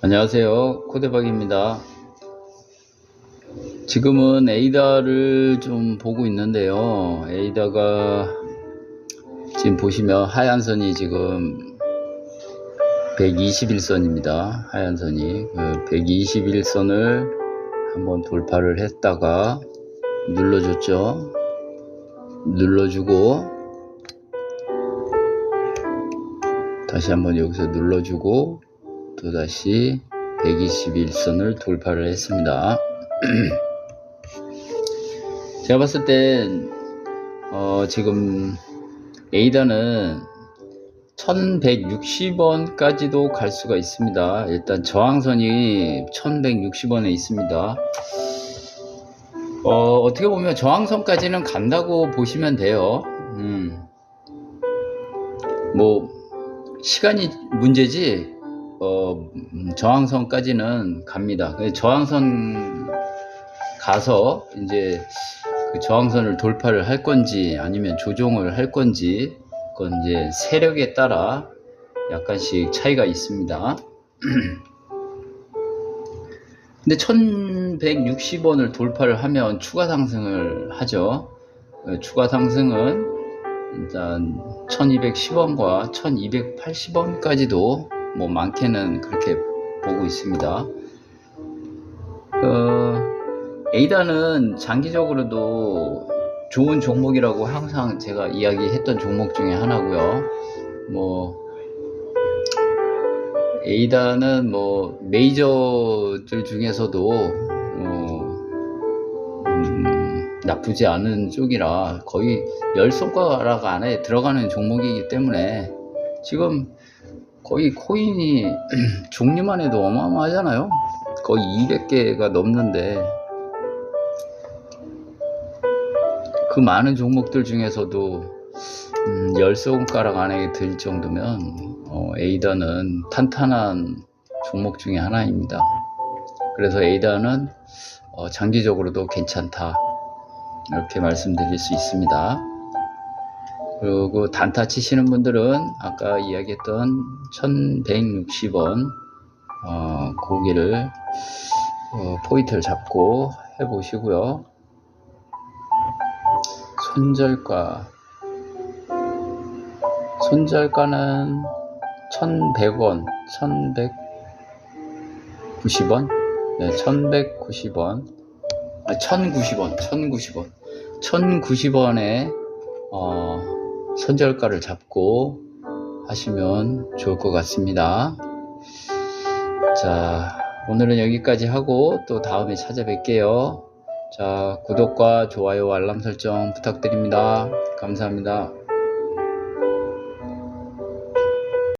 안녕하세요. 코데박입니다. 지금은 에이다를 좀 보고 있는데요. 에이다가 지금 보시면 하얀 선이 지금 121선입니다. 하얀 선이. 그 121선을 한번 돌파를 했다가 눌러줬죠. 눌러주고 다시 한번 여기서 눌러주고 또다시 121선을 돌파를 했습니다. 제가 봤을 땐, 어, 지금, 에이다는 1160원까지도 갈 수가 있습니다. 일단 저항선이 1160원에 있습니다. 어, 어떻게 보면 저항선까지는 간다고 보시면 돼요. 음. 뭐, 시간이 문제지, 어, 음, 저항선까지는 갑니다. 근데 저항선 가서 이제 그 저항선을 돌파를 할 건지 아니면 조정을 할 건지 그건 이제 세력에 따라 약간씩 차이가 있습니다. 근데 1160원을 돌파를 하면 추가 상승을 하죠. 어, 추가 상승은 일단 1210원과 1280원까지도 뭐 많게는 그렇게 보고 있습니다. 어, 에이다는 장기적으로도 좋은 종목이라고 항상 제가 이야기했던 종목 중에 하나고요. 뭐 에이다는 뭐 메이저들 중에서도 어, 음, 나쁘지 않은 쪽이라 거의 열 손가락 안에 들어가는 종목이기 때문에 지금 거의 코인이 종류만 해도 어마어마하잖아요. 거의 200개가 넘는데 그 많은 종목들 중에서도 음, 열 손가락 안에 들 정도면 어, 에이다는 탄탄한 종목 중에 하나입니다. 그래서 에이다는 어, 장기적으로도 괜찮다 이렇게 말씀드릴 수 있습니다. 그리고 단타 치시는 분들은 아까 이야기했던 1160원 어, 고기를 어, 포인트를 잡고 해보시고요. 손절가. 손절가는 1100원 1190원? 네, 1190원. 아, 1090원 1090원. 1090원에 어, 손절가를 잡고 하시면 좋을 것 같습니다. 자, 오늘은 여기까지 하고 또 다음에 찾아뵐게요. 자, 구독과 좋아요, 알람 설정 부탁드립니다. 감사합니다.